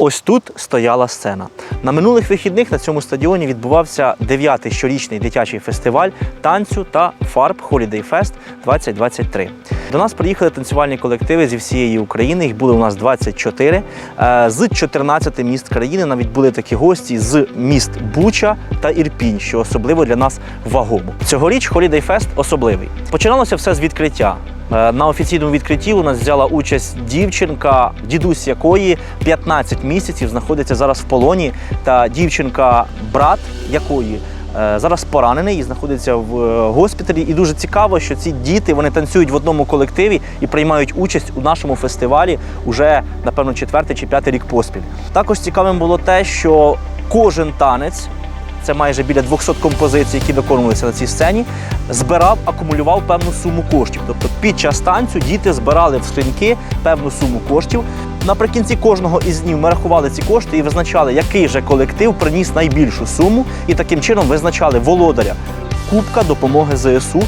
Ось тут стояла сцена. На минулих вихідних на цьому стадіоні відбувався дев'ятий щорічний дитячий фестиваль танцю та фарб Holiday Fest 2023. До нас приїхали танцювальні колективи зі всієї України. Їх було у нас 24. Е, З 14 міст країни навіть були такі гості з міст Буча та Ірпінь, що особливо для нас вагомо. Цьогоріч Holiday Fest особливий. Починалося все з відкриття. Е, На офіційному відкритті у нас взяла участь дівчинка, дідусь якої 15 місяців знаходиться зараз в полоні, та дівчинка, брат якої е, зараз поранений і знаходиться в е, госпіталі. І дуже цікаво, що ці діти вони танцюють в одному колективі і приймають участь у нашому фестивалі уже напевно четвертий чи п'ятий рік поспіль. Також цікавим було те, що кожен танець це майже біля 200 композицій, які виконувалися на цій сцені, збирав, акумулював певну суму коштів. Тобто під час танцю діти збирали в скриньки певну суму коштів. Наприкінці кожного із днів ми рахували ці кошти і визначали, який же колектив приніс найбільшу суму, і таким чином визначали володаря Кубка допомоги ЗСУ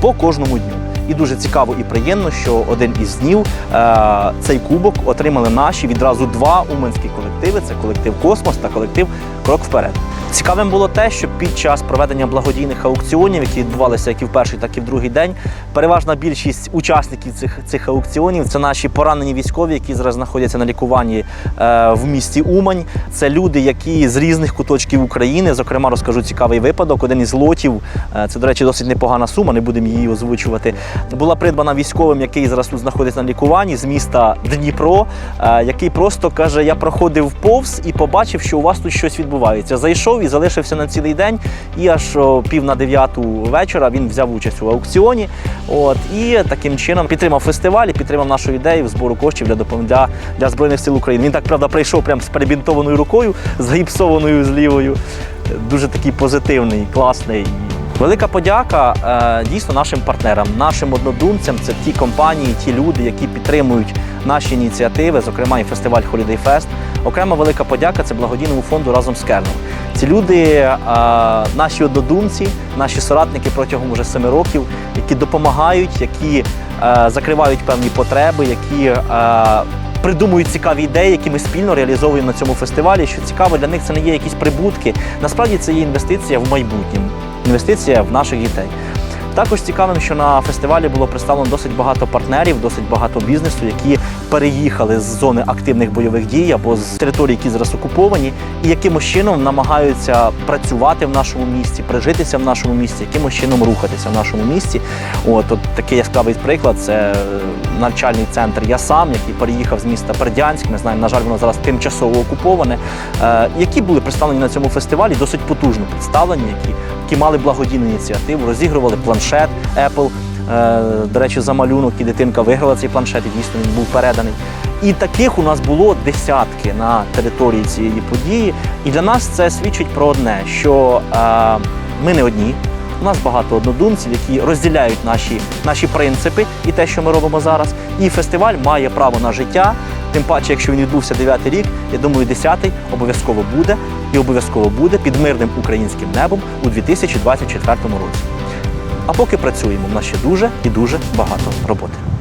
по кожному дню. І дуже цікаво і приємно, що один із днів е, цей кубок отримали наші відразу два уманські колективи: це колектив Космос та колектив Крок вперед. Цікавим було те, що під час проведення благодійних аукціонів, які відбувалися як і в перший, так і в другий день, переважна більшість учасників цих, цих аукціонів це наші поранені військові, які зараз знаходяться на лікуванні е, в місті Умань. Це люди, які з різних куточків України. Зокрема, розкажу цікавий випадок. Один із лотів, е, це, до речі, досить непогана сума, не будемо її озвучувати. Була придбана військовим, який зараз тут знаходиться на лікуванні з міста Дніпро, е, який просто каже: Я проходив повз і побачив, що у вас тут щось відбувається. Зайшов і залишився на цілий день. І аж о, пів на дев'яту вечора він взяв участь у аукціоні. От і таким чином підтримав фестиваль і підтримав нашу ідею в збору коштів для для, для збройних сил України. Він так правда прийшов прям з перебінтованою рукою, з гіпсованою з лівою. Дуже такий позитивний, класний. Велика подяка е, дійсно нашим партнерам, нашим однодумцям. Це ті компанії, ті люди, які підтримують наші ініціативи, зокрема і фестиваль Holiday Fest. Окрема велика подяка це благодійному фонду разом з Керном. Ці люди, наші однодумці, наші соратники протягом уже семи років, які допомагають, які закривають певні потреби, які придумують цікаві ідеї, які ми спільно реалізовуємо на цьому фестивалі. Що цікаво, для них це не є якісь прибутки. Насправді це є інвестиція в майбутнє, інвестиція в наших дітей. Також цікавим, що на фестивалі було представлено досить багато партнерів, досить багато бізнесу, які переїхали з зони активних бойових дій або з територій, які зараз окуповані, і якимось чином намагаються працювати в нашому місті, прижитися в нашому місті, якимось чином рухатися в нашому місті. От, от такий яскравий приклад це е, навчальний центр Я сам, який переїхав з міста Бердянськ. Ми знаємо, на жаль, воно зараз тимчасово окуповане. Е, які були представлені на цьому фестивалі, досить потужно представлені, які, які мали благодійну ініціативу, розігрували планшет Apple. Е, До речі, за малюнок і дитинка виграла цей планшет, і дійсно він був переданий. І таких у нас було десятки на території цієї події. І для нас це свідчить про одне, що е, ми не одні. У нас багато однодумців, які розділяють наші, наші принципи і те, що ми робимо зараз. І фестиваль має право на життя. Тим паче, якщо він відбувся 9 рік, я думаю, 10-й обов'язково буде і обов'язково буде під мирним українським небом у 2024 році. А поки працюємо, в нас ще дуже і дуже багато роботи.